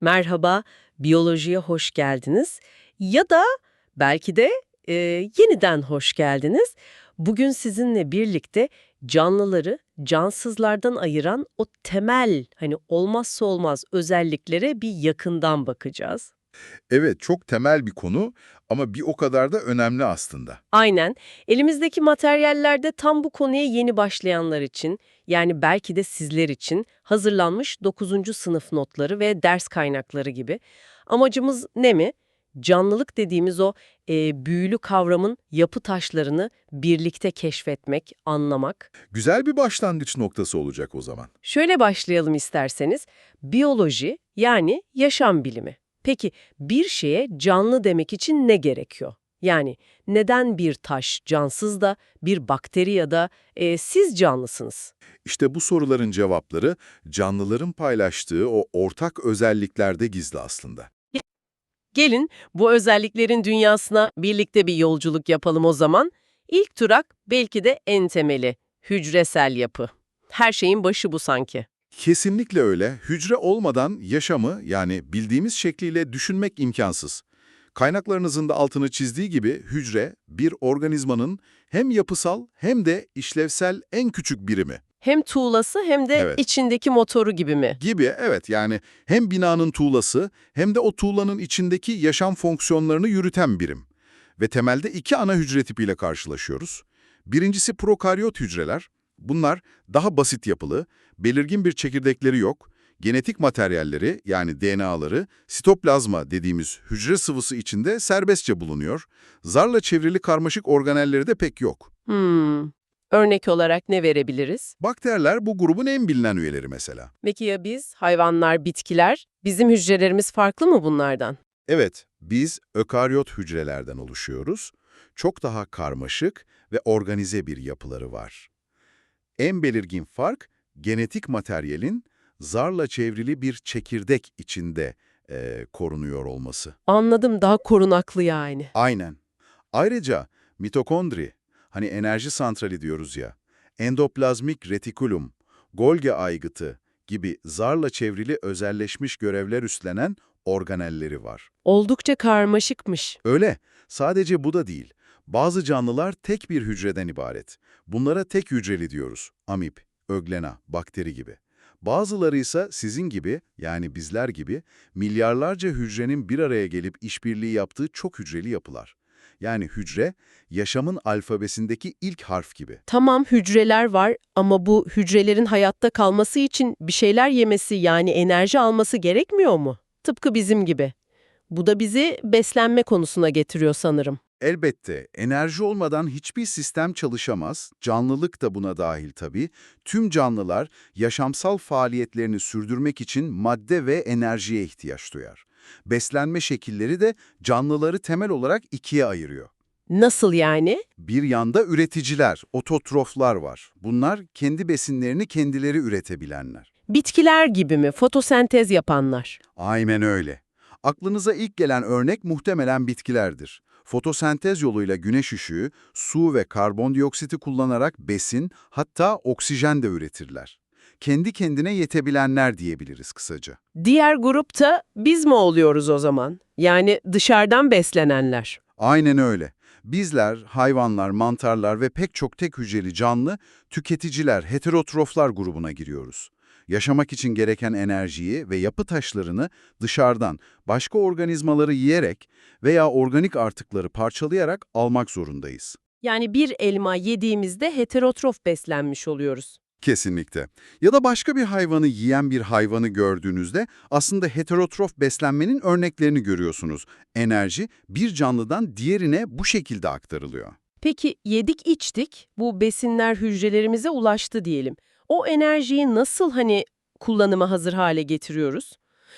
Merhaba, biyolojiye hoş geldiniz. Ya da belki de e, yeniden hoş geldiniz. Bugün sizinle birlikte canlıları cansızlardan ayıran o temel, hani olmazsa olmaz özelliklere bir yakından bakacağız. Evet, çok temel bir konu ama bir o kadar da önemli aslında. Aynen. Elimizdeki materyallerde tam bu konuya yeni başlayanlar için, yani belki de sizler için hazırlanmış 9. sınıf notları ve ders kaynakları gibi. Amacımız ne mi? Canlılık dediğimiz o e, büyülü kavramın yapı taşlarını birlikte keşfetmek, anlamak. Güzel bir başlangıç noktası olacak o zaman. Şöyle başlayalım isterseniz. Biyoloji yani yaşam bilimi. Peki bir şeye canlı demek için ne gerekiyor? Yani neden bir taş cansız da bir bakteri ya da e, siz canlısınız? İşte bu soruların cevapları canlıların paylaştığı o ortak özelliklerde gizli aslında. Gelin bu özelliklerin dünyasına birlikte bir yolculuk yapalım o zaman. İlk durak belki de en temeli, hücresel yapı. Her şeyin başı bu sanki. Kesinlikle öyle. Hücre olmadan yaşamı yani bildiğimiz şekliyle düşünmek imkansız. Kaynaklarınızın da altını çizdiği gibi hücre bir organizmanın hem yapısal hem de işlevsel en küçük birimi. Hem tuğlası hem de Evet. içindeki motoru gibi mi? Gibi evet yani hem binanın tuğlası hem de o tuğlanın içindeki yaşam fonksiyonlarını yürüten birim. Ve temelde iki ana hücre tipiyle karşılaşıyoruz. Birincisi prokaryot hücreler. Bunlar daha basit yapılı, belirgin bir çekirdekleri yok. Genetik materyalleri yani DNA'ları sitoplazma dediğimiz hücre sıvısı içinde serbestçe bulunuyor. Zarla çevrili karmaşık organelleri de pek yok. Hmm. Örnek olarak ne verebiliriz? Bakteriler bu grubun en bilinen üyeleri mesela. Peki ya biz, hayvanlar, bitkiler? Bizim hücrelerimiz farklı mı bunlardan? Evet, biz ökaryot hücrelerden oluşuyoruz. Çok daha karmaşık ve organize bir yapıları var. En belirgin fark, genetik materyalin zarla çevrili bir çekirdek içinde eee, korunuyor olması. Anladım, daha korunaklı yani. Aynen. Ayrıca mitokondri, hani enerji santrali diyoruz ya, endoplazmik retikulum, Golgi aygıtı gibi zarla çevrili özelleşmiş görevler üstlenen organelleri var. Oldukça karmaşıkmış. Öyle. Sadece bu da değil. Bazı canlılar tek bir hücreden ibaret. Bunlara tek hücreli diyoruz. Amip, öglena, bakteri gibi. Bazıları ise sizin gibi, yani bizler gibi, milyarlarca hücrenin bir araya gelip işbirliği yaptığı çok hücreli yapılar. Yani hücre, yaşamın alfabesindeki ilk harf gibi. Tamam hücreler var ama bu hücrelerin hayatta kalması için bir şeyler yemesi yani enerji alması gerekmiyor mu? Tıpkı bizim gibi. Bu da bizi beslenme konusuna getiriyor sanırım. Elbette enerji olmadan hiçbir sistem çalışamaz, canlılık da buna dahil tabii. Tüm canlılar yaşamsal faaliyetlerini sürdürmek için madde ve enerjiye ihtiyaç duyar. Beslenme şekilleri de canlıları temel olarak ikiye ayırıyor. Nasıl yani? Bir yanda üreticiler, ototroflar var. Bunlar kendi besinlerini kendileri üretebilenler. Bitkiler gibi mi? Fotosentez yapanlar. Aynen öyle. Aklınıza ilk gelen örnek muhtemelen bitkilerdir. Fotosentez yoluyla güneş ışığı, su ve karbondioksiti kullanarak besin, hatta oksijen de üretirler. Kendi kendine yetebilenler diyebiliriz kısaca. Diğer grupta biz mi oluyoruz o zaman? Yani dışarıdan beslenenler. Aynen öyle. Bizler, hayvanlar, mantarlar ve pek çok tek hücreli canlı, tüketiciler, heterotroflar grubuna giriyoruz. Yaşamak için gereken enerjiyi ve yapı taşlarını dışarıdan, başka organizmaları yiyerek veya organik artıkları parçalayarak almak zorundayız. Yani bir elma yediğimizde heterotrof beslenmiş oluyoruz. Kesinlikle. Ya da başka bir hayvanı yiyen bir hayvanı gördüğünüzde aslında heterotrof beslenmenin örneklerini görüyorsunuz. Enerji bir canlıdan diğerine bu şekilde aktarılıyor. Peki yedik içtik, bu besinler hücrelerimize ulaştı diyelim. O enerjiyi nasıl hani kullanıma hazır hale getiriyoruz?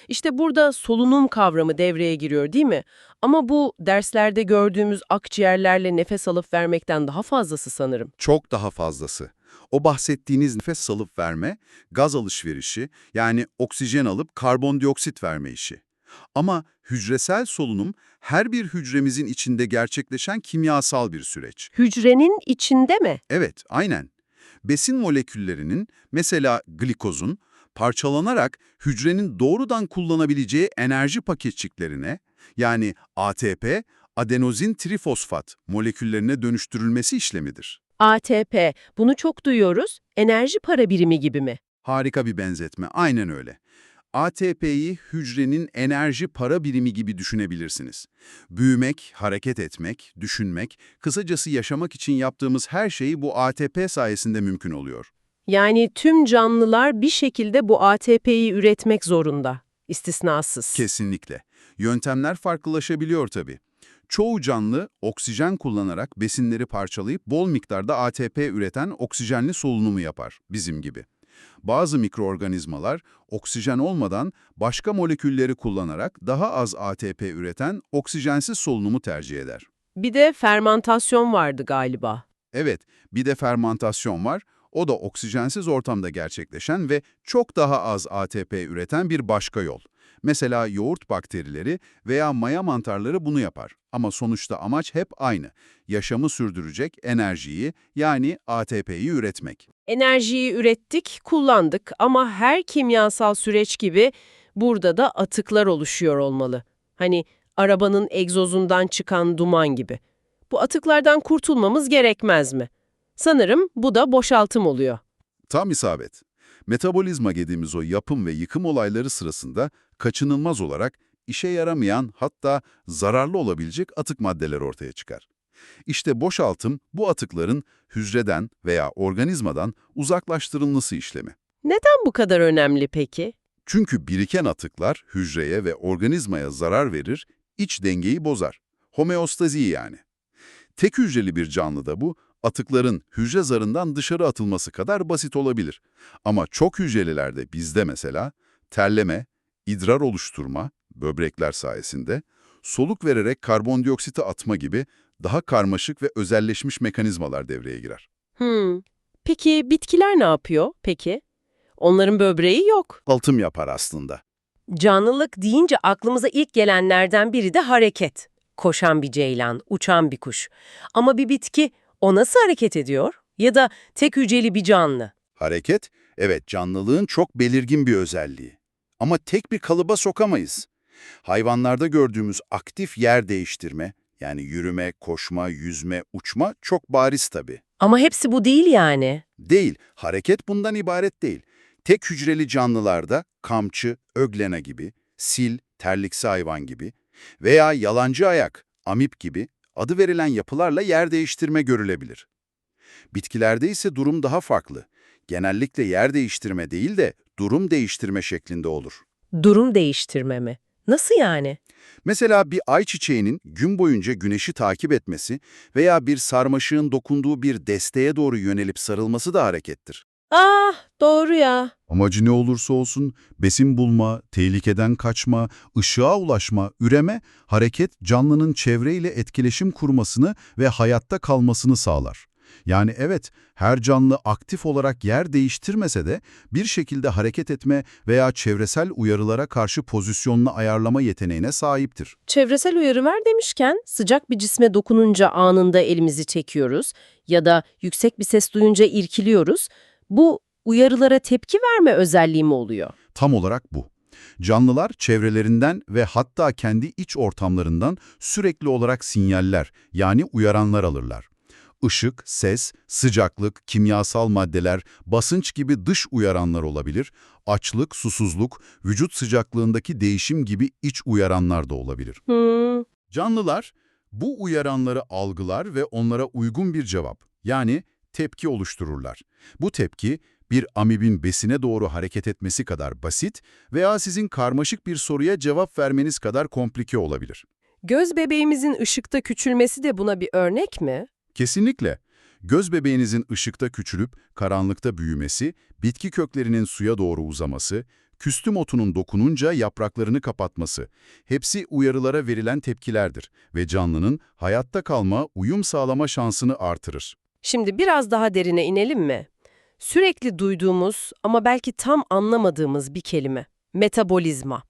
İşte burada solunum kavramı devreye giriyor değil mi? Ama bu derslerde gördüğümüz akciğerlerle nefes alıp vermekten daha fazlası sanırım. Çok daha fazlası. O bahsettiğiniz nefes salıp verme, gaz alışverişi yani oksijen alıp karbondioksit verme işi. Ama hücresel solunum her bir hücremizin içinde gerçekleşen kimyasal bir süreç. Hücrenin içinde mi? Evet, aynen. Besin moleküllerinin, mesela glikozun, parçalanarak hücrenin doğrudan kullanabileceği enerji paketçiklerine yani ATP, adenozin trifosfat moleküllerine dönüştürülmesi işlemidir. ATP, bunu çok duyuyoruz. Enerji para birimi gibi mi? Harika bir benzetme, aynen öyle. ATP'yi hücrenin enerji para birimi gibi düşünebilirsiniz. Büyümek, hareket etmek, düşünmek, kısacası yaşamak için yaptığımız her şeyi bu ATP sayesinde mümkün oluyor. Yani tüm canlılar bir şekilde bu ATP'yi üretmek zorunda, istisnasız. Kesinlikle. Yöntemler farklılaşabiliyor tabii. Çoğu canlı oksijen kullanarak besinleri parçalayıp bol miktarda ATP üreten oksijenli solunumu yapar, bizim gibi. Bazı mikroorganizmalar oksijen olmadan başka molekülleri kullanarak daha az ATP üreten oksijensiz solunumu tercih eder. Bir de fermantasyon vardı galiba. Evet, bir de fermantasyon var. O da oksijensiz ortamda gerçekleşen ve çok daha az ATP üreten bir başka yol. Mesela yoğurt bakterileri veya maya mantarları bunu yapar. Ama sonuçta amaç hep aynı. Yaşamı sürdürecek enerjiyi yani ATP'yi üretmek. Enerjiyi ürettik, kullandık ama her kimyasal süreç gibi burada da atıklar oluşuyor olmalı. Hani arabanın egzozundan çıkan duman gibi. Bu atıklardan kurtulmamız gerekmez mi? Sanırım bu da boşaltım oluyor. Tam isabet. Metabolizma dediğimiz o yapım ve yıkım olayları sırasında kaçınılmaz olarak işe yaramayan hatta zararlı olabilecek atık maddeler ortaya çıkar. İşte boşaltım bu atıkların hücreden veya organizmadan uzaklaştırılması işlemi. Neden bu kadar önemli peki? Çünkü biriken atıklar hücreye ve organizmaya zarar verir, iç dengeyi bozar. Homeostaziyi yani. Tek hücreli bir canlıda bu, atıkların hücre zarından dışarı atılması kadar basit olabilir. Ama çok hücrelilerde bizde mesela terleme, idrar oluşturma, böbrekler sayesinde, soluk vererek karbondioksiti atma gibi daha karmaşık ve özelleşmiş mekanizmalar devreye girer. Hmm. Peki bitkiler ne yapıyor peki? Onların böbreği yok. Altım yapar aslında. Canlılık deyince aklımıza ilk gelenlerden biri de hareket. Koşan bir ceylan, uçan bir kuş. Ama bir bitki o nasıl hareket ediyor? Ya da tek hücreli bir canlı. Hareket, evet canlılığın çok belirgin bir özelliği. Ama tek bir kalıba sokamayız. Hayvanlarda gördüğümüz aktif yer değiştirme, yani yürüme, koşma, yüzme, uçma çok bariz tabii. Ama hepsi bu değil yani. Değil, hareket bundan ibaret değil. Tek hücreli canlılarda kamçı, öglena gibi, sil, terliksi hayvan gibi veya yalancı ayak, amip gibi adı verilen yapılarla yer değiştirme görülebilir. Bitkilerde ise durum daha farklı. Genellikle yer değiştirme değil de durum değiştirme şeklinde olur. Durum değiştirme mi? Nasıl yani? Mesela bir ayçiçeğinin gün boyunca güneşi takip etmesi veya bir sarmaşığın dokunduğu bir desteğe doğru yönelip sarılması da harekettir. Ah doğru ya. Amacı ne olursa olsun, besin bulma, tehlikeden kaçma, ışığa ulaşma, üreme, hareket canlının çevreyle etkileşim kurmasını ve hayatta kalmasını sağlar. Yani evet, her canlı aktif olarak yer değiştirmese de bir şekilde hareket etme veya çevresel uyarılara karşı pozisyonunu ayarlama yeteneğine sahiptir. Çevresel uyarı ver demişken sıcak bir cisme dokununca anında elimizi çekiyoruz ya da yüksek bir ses duyunca irkiliyoruz. Bu uyarılara tepki verme özelliği mi oluyor? Tam olarak bu. Canlılar çevrelerinden ve hatta kendi iç ortamlarından sürekli olarak sinyaller yani uyaranlar alırlar. Işık, ses, sıcaklık, kimyasal maddeler, basınç gibi dış uyaranlar olabilir. Açlık, susuzluk, vücut sıcaklığındaki değişim gibi iç uyaranlar da olabilir. Hmm, Canlılar bu uyaranları algılar ve onlara uygun bir cevap yani tepki oluştururlar. Bu tepki bir amibin besine doğru hareket etmesi kadar basit veya sizin karmaşık bir soruya cevap vermeniz kadar komplike olabilir. Göz bebeğimizin ışıkta küçülmesi de buna bir örnek mi? Kesinlikle. Göz bebeğinizin ışıkta küçülüp karanlıkta büyümesi, bitki köklerinin suya doğru uzaması, küstüm otunun dokununca yapraklarını kapatması, hepsi uyarılara verilen tepkilerdir ve canlının hayatta kalma, uyum sağlama şansını artırır. Şimdi biraz daha derine inelim mi? Sürekli duyduğumuz ama belki tam anlamadığımız bir kelime. Metabolizma.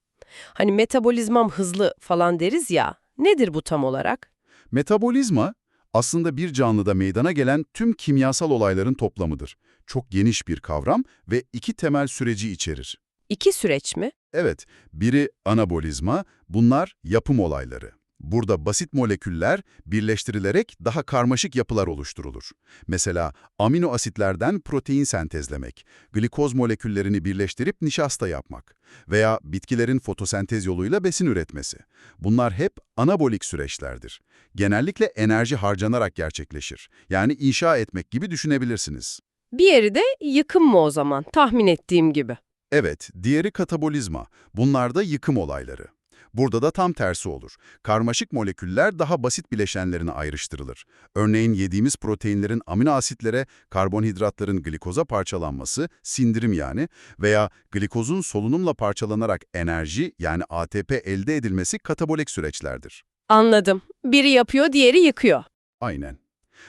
Hani metabolizmam hızlı falan deriz ya. Nedir bu tam olarak? Metabolizma, aslında bir canlıda meydana gelen tüm kimyasal olayların toplamıdır. Çok geniş bir kavram ve iki temel süreci içerir. İki süreç mi? Evet, biri anabolizma, bunlar yapım olayları. Burada basit moleküller birleştirilerek daha karmaşık yapılar oluşturulur. Mesela amino asitlerden protein sentezlemek, glikoz moleküllerini birleştirip nişasta yapmak veya bitkilerin fotosentez yoluyla besin üretmesi. Bunlar hep anabolik süreçlerdir. Genellikle enerji harcanarak gerçekleşir. Yani inşa etmek gibi düşünebilirsiniz. Diğeri de yıkım mı o zaman? Tahmin ettiğim gibi. Evet, diğeri katabolizma. Bunlar da yıkım olayları. Burada da tam tersi olur. Karmaşık moleküller daha basit bileşenlerine ayrıştırılır. Örneğin yediğimiz proteinlerin amino asitlere, karbonhidratların glikoza parçalanması, sindirim yani veya glikozun solunumla parçalanarak enerji yani ATP elde edilmesi katabolik süreçlerdir. Anladım. Biri yapıyor, diğeri yıkıyor. Aynen.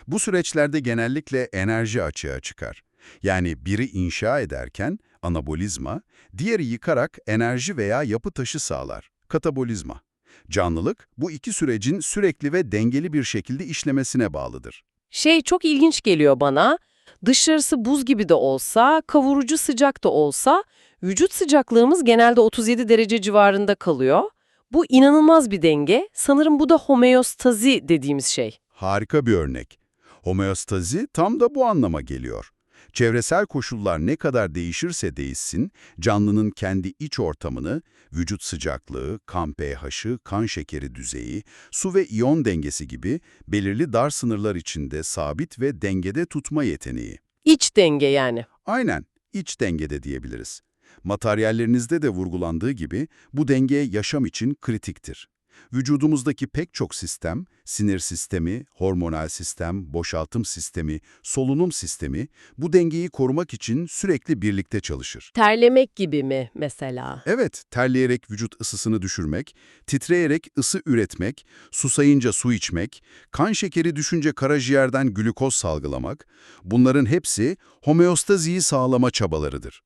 Bu süreçlerde genellikle enerji açığa çıkar. Yani biri inşa ederken anabolizma, diğeri yıkarak enerji veya yapı taşı sağlar. Katabolizma. Canlılık, bu iki sürecin sürekli ve dengeli bir şekilde işlemesine bağlıdır. Şey çok ilginç geliyor bana. Dışarısı buz gibi de olsa, kavurucu sıcak da olsa, vücut sıcaklığımız genelde 37 derece civarında kalıyor. Bu inanılmaz bir denge. Sanırım bu da homeostazi dediğimiz şey. Harika bir örnek. Homeostazi tam da bu anlama geliyor. Çevresel koşullar ne kadar değişirse değişsin, canlının kendi iç ortamını, vücut sıcaklığı, kan pH'ı, kan şekeri düzeyi, su ve iyon dengesi gibi belirli dar sınırlar içinde sabit ve dengede tutma yeteneği. İç denge yani. Aynen, iç dengede diyebiliriz. Materyallerinizde de vurgulandığı gibi bu denge yaşam için kritiktir. Vücudumuzdaki pek çok sistem, sinir sistemi, hormonal sistem, boşaltım sistemi, solunum sistemi bu dengeyi korumak için sürekli birlikte çalışır. Terlemek gibi mi mesela? Evet, terleyerek vücut ısısını düşürmek, titreyerek ısı üretmek, susayınca su içmek, kan şekeri düşünce karaciğerden glükoz salgılamak, bunların hepsi homeostaziyi sağlama çabalarıdır.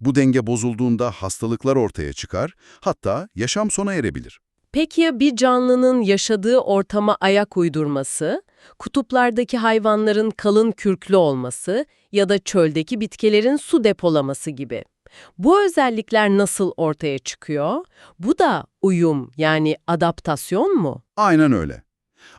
Bu denge bozulduğunda hastalıklar ortaya çıkar, hatta yaşam sona erebilir. Peki ya bir canlının yaşadığı ortama ayak uydurması, kutuplardaki hayvanların kalın kürklü olması ya da çöldeki bitkilerin su depolaması gibi? Bu özellikler nasıl ortaya çıkıyor? Bu da uyum yani adaptasyon mu? Aynen öyle.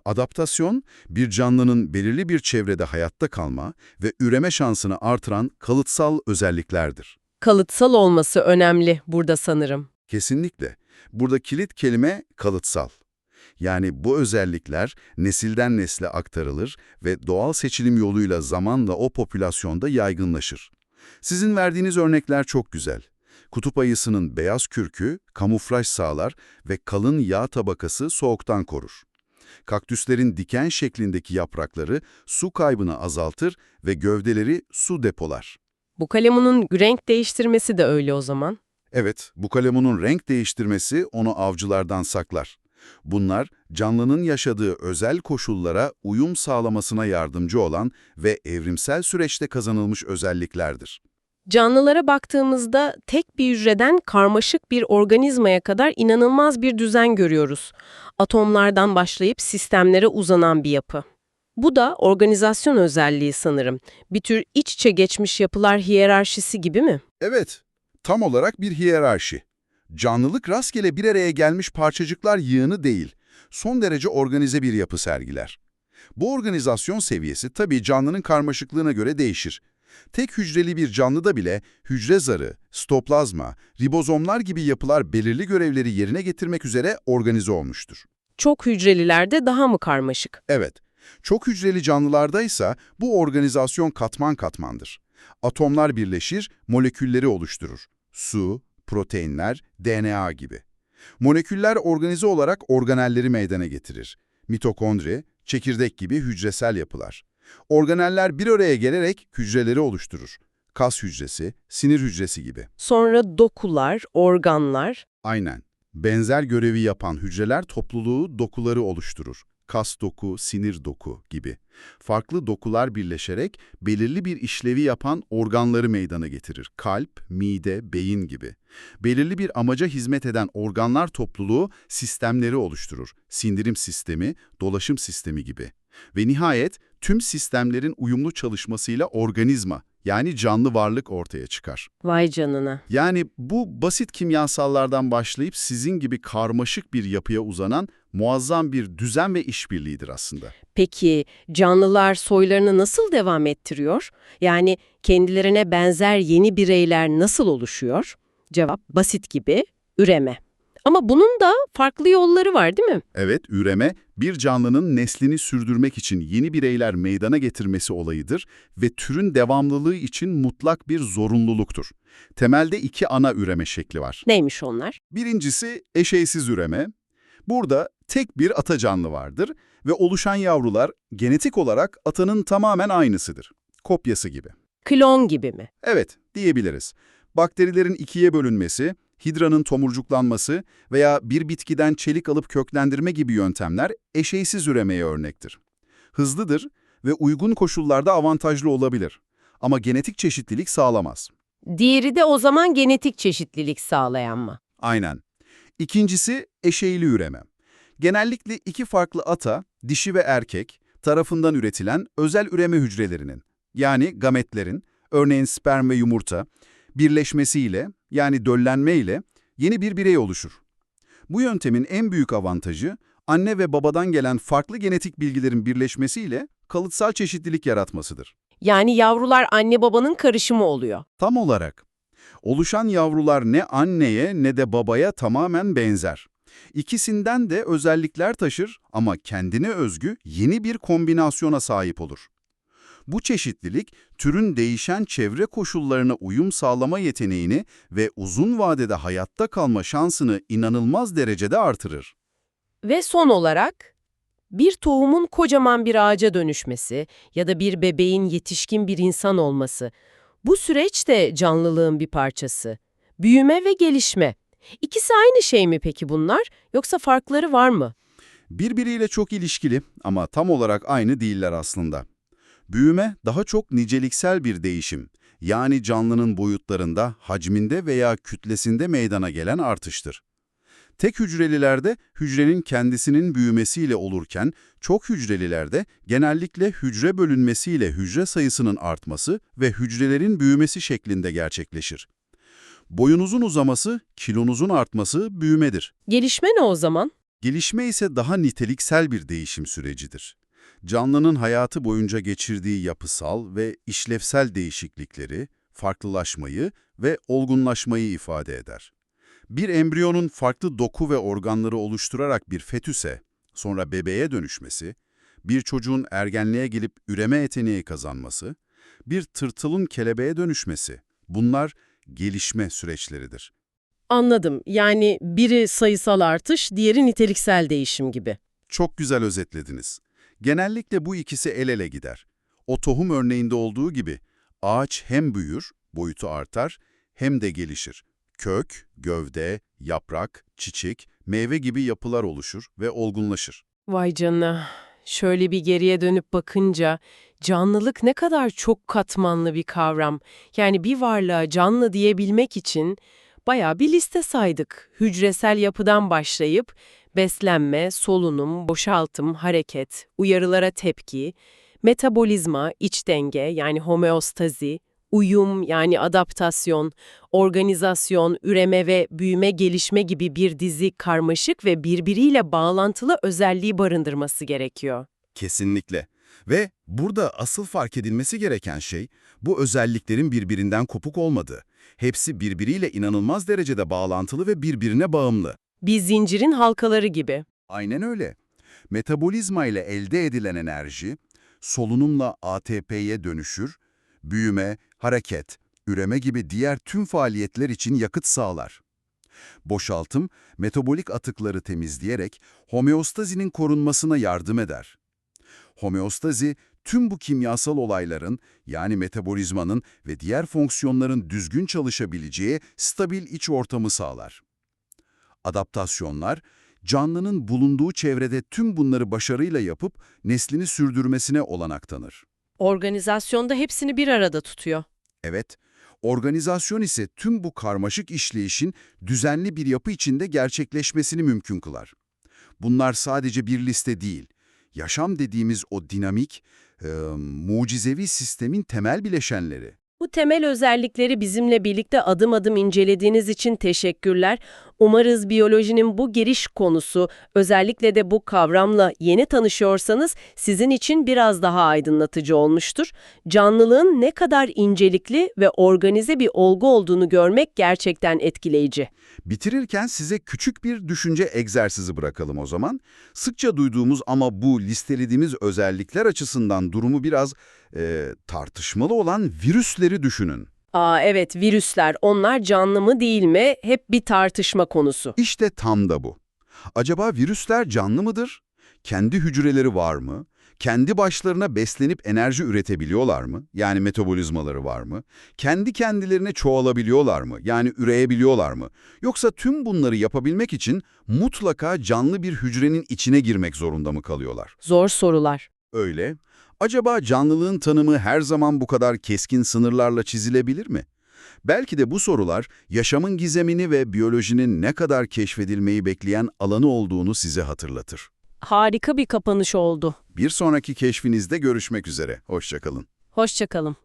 Adaptasyon, bir canlının belirli bir çevrede hayatta kalma ve üreme şansını artıran kalıtsal özelliklerdir. Kalıtsal olması önemli burada sanırım. Kesinlikle. Burada kilit kelime kalıtsal. Yani bu özellikler nesilden nesle aktarılır ve doğal seçilim yoluyla zamanla o popülasyonda yaygınlaşır. Sizin verdiğiniz örnekler çok güzel. Kutup ayısının beyaz kürkü kamuflaj sağlar ve kalın yağ tabakası soğuktan korur. Kaktüslerin diken şeklindeki yaprakları su kaybını azaltır ve gövdeleri su depolar. Bu kalemunun renk değiştirmesi de öyle o zaman. Evet, bu kalemunun renk değiştirmesi onu avcılardan saklar. Bunlar, canlının yaşadığı özel koşullara uyum sağlamasına yardımcı olan ve evrimsel süreçte kazanılmış özelliklerdir. Canlılara baktığımızda tek bir hücreden karmaşık bir organizmaya kadar inanılmaz bir düzen görüyoruz. Atomlardan başlayıp sistemlere uzanan bir yapı. Bu da organizasyon özelliği sanırım. Bir tür iç içe geçmiş yapılar hiyerarşisi gibi mi? Evet, tam olarak bir hiyerarşi. Canlılık rastgele bir araya gelmiş parçacıklar yığını değil, son derece organize bir yapı sergiler. Bu organizasyon seviyesi tabii canlının karmaşıklığına göre değişir. Tek hücreli bir canlıda bile hücre zarı, stoplazma, ribozomlar gibi yapılar belirli görevleri yerine getirmek üzere organize olmuştur. Çok hücrelilerde daha mı karmaşık? Evet, çok hücreli canlılarda ise bu organizasyon katman katmandır. Atomlar birleşir, molekülleri oluşturur. Su, proteinler, DNA gibi. Moleküller organize olarak organelleri meydana getirir. Mitokondri, çekirdek gibi hücresel yapılar. Organeller bir araya gelerek hücreleri oluşturur. Kas hücresi, sinir hücresi gibi. Sonra dokular, organlar. Aynen. Benzer görevi yapan hücreler topluluğu dokuları oluşturur. Kas doku, sinir doku gibi. Farklı dokular birleşerek belirli bir işlevi yapan organları meydana getirir. Kalp, mide, beyin gibi. Belirli bir amaca hizmet eden organlar topluluğu sistemleri oluşturur. Sindirim sistemi, dolaşım sistemi gibi. Ve nihayet tüm sistemlerin uyumlu çalışmasıyla organizma, yani canlı varlık ortaya çıkar. Vay canına. Yani bu basit kimyasallardan başlayıp sizin gibi karmaşık bir yapıya uzanan muazzam bir düzen ve işbirliğidir aslında. Peki canlılar soylarını nasıl devam ettiriyor? Yani kendilerine benzer yeni bireyler nasıl oluşuyor? Cevap basit gibi üreme. Ama bunun da farklı yolları var değil mi? Evet, üreme, bir canlının neslini sürdürmek için yeni bireyler meydana getirmesi olayıdır ve türün devamlılığı için mutlak bir zorunluluktur. Temelde iki ana üreme şekli var. Neymiş onlar? Birincisi eşeysiz üreme. Burada tek bir ata canlı vardır ve oluşan yavrular genetik olarak atanın tamamen aynısıdır. Kopyası gibi. Klon gibi mi? Evet, diyebiliriz. Bakterilerin ikiye bölünmesi, hidranın tomurcuklanması veya bir bitkiden çelik alıp köklendirme gibi yöntemler eşeysiz üremeye örnektir. Hızlıdır ve uygun koşullarda avantajlı olabilir. Ama genetik çeşitlilik sağlamaz. Diğeri de o zaman genetik çeşitlilik sağlayan mı? Aynen. İkincisi eşeyli üreme. Genellikle iki farklı ata, dişi ve erkek, tarafından üretilen özel üreme hücrelerinin, yani gametlerin, örneğin sperm ve yumurta, birleşmesiyle, yani döllenmeyle yeni bir birey oluşur. Bu yöntemin en büyük avantajı, anne ve babadan gelen farklı genetik bilgilerin birleşmesiyle kalıtsal çeşitlilik yaratmasıdır. Yani yavrular anne babanın karışımı oluyor. Tam olarak. Oluşan yavrular ne anneye ne de babaya tamamen benzer. İkisinden de özellikler taşır ama kendine özgü yeni bir kombinasyona sahip olur. Bu çeşitlilik, türün değişen çevre koşullarına uyum sağlama yeteneğini ve uzun vadede hayatta kalma şansını inanılmaz derecede artırır. Ve son olarak bir tohumun kocaman bir ağaca dönüşmesi ya da bir bebeğin yetişkin bir insan olması. Bu süreç de canlılığın bir parçası. Büyüme ve gelişme. İkisi aynı şey mi peki bunlar yoksa farkları var mı? Birbiriyle çok ilişkili ama tam olarak aynı değiller aslında. Büyüme daha çok niceliksel bir değişim, yani canlının boyutlarında, hacminde veya kütlesinde meydana gelen artıştır. Tek hücrelilerde hücrenin kendisinin büyümesiyle olurken, çok hücrelilerde genellikle hücre bölünmesiyle hücre sayısının artması ve hücrelerin büyümesi şeklinde gerçekleşir. Boyunuzun uzaması, kilonuzun artması büyümedir. Gelişme ne o zaman? Gelişme ise daha niteliksel bir değişim sürecidir. Canlının hayatı boyunca geçirdiği yapısal ve işlevsel değişiklikleri, farklılaşmayı ve olgunlaşmayı ifade eder. Bir embriyonun farklı doku ve organları oluşturarak bir fetüse, sonra bebeğe dönüşmesi, bir çocuğun ergenliğe gelip üreme yeteneği kazanması, bir tırtılın kelebeğe dönüşmesi, bunlar gelişme süreçleridir. Anladım. Yani biri sayısal artış, diğeri niteliksel değişim gibi. Çok güzel özetlediniz. Genellikle bu ikisi el ele gider. O tohum örneğinde olduğu gibi ağaç hem büyür, boyutu artar, hem de gelişir. Kök, gövde, yaprak, çiçek, meyve gibi yapılar oluşur ve olgunlaşır. Vay canına. Şöyle bir geriye dönüp bakınca canlılık ne kadar çok katmanlı bir kavram. Yani bir varlığa canlı diyebilmek için bayağı bir liste saydık. Hücresel yapıdan başlayıp beslenme, solunum, boşaltım, hareket, uyarılara tepki, metabolizma, iç denge yani homeostazi, uyum yani adaptasyon, organizasyon, üreme ve büyüme gelişme gibi bir dizi karmaşık ve birbiriyle bağlantılı özelliği barındırması gerekiyor. Kesinlikle. Ve burada asıl fark edilmesi gereken şey, bu özelliklerin birbirinden kopuk olmadığı. Hepsi birbiriyle inanılmaz derecede bağlantılı ve birbirine bağımlı. Bir zincirin halkaları gibi. Aynen öyle. Metabolizma ile elde edilen enerji, solunumla ATP'ye dönüşür, büyüme, hareket, üreme gibi diğer tüm faaliyetler için yakıt sağlar. Boşaltım, metabolik atıkları temizleyerek homeostazinin korunmasına yardım eder. Homeostazi, tüm bu kimyasal olayların, yani metabolizmanın ve diğer fonksiyonların düzgün çalışabileceği stabil iç ortamı sağlar. Adaptasyonlar, canlının bulunduğu çevrede tüm bunları başarıyla yapıp neslini sürdürmesine olanak tanır. Organizasyonda hepsini bir arada tutuyor. Evet, organizasyon ise tüm bu karmaşık işleyişin düzenli bir yapı içinde gerçekleşmesini mümkün kılar. Bunlar sadece bir liste değil, Yaşam dediğimiz o dinamik, e, mucizevi sistemin temel bileşenleri. Bu temel özellikleri bizimle birlikte adım adım incelediğiniz için teşekkürler. Umarız biyolojinin bu giriş konusu, özellikle de bu kavramla yeni tanışıyorsanız sizin için biraz daha aydınlatıcı olmuştur. Canlılığın ne kadar incelikli ve organize bir olgu olduğunu görmek gerçekten etkileyici. Bitirirken size küçük bir düşünce egzersizi bırakalım o zaman. Sıkça duyduğumuz ama bu listelediğimiz özellikler açısından durumu biraz e, tartışmalı olan virüsleri düşünün. Aa evet virüsler onlar canlı mı değil mi hep bir tartışma konusu. İşte tam da bu. Acaba virüsler canlı mıdır? Kendi hücreleri var mı? Kendi başlarına beslenip enerji üretebiliyorlar mı? Yani metabolizmaları var mı? Kendi kendilerine çoğalabiliyorlar mı? Yani üreyebiliyorlar mı? Yoksa tüm bunları yapabilmek için mutlaka canlı bir hücrenin içine girmek zorunda mı kalıyorlar? Zor sorular. Öyle. Acaba canlılığın tanımı her zaman bu kadar keskin sınırlarla çizilebilir mi? Belki de bu sorular yaşamın gizemini ve biyolojinin ne kadar keşfedilmeyi bekleyen alanı olduğunu size hatırlatır. Harika bir kapanış oldu. Bir sonraki keşfinizde görüşmek üzere. Hoşçakalın. Hoşçakalın.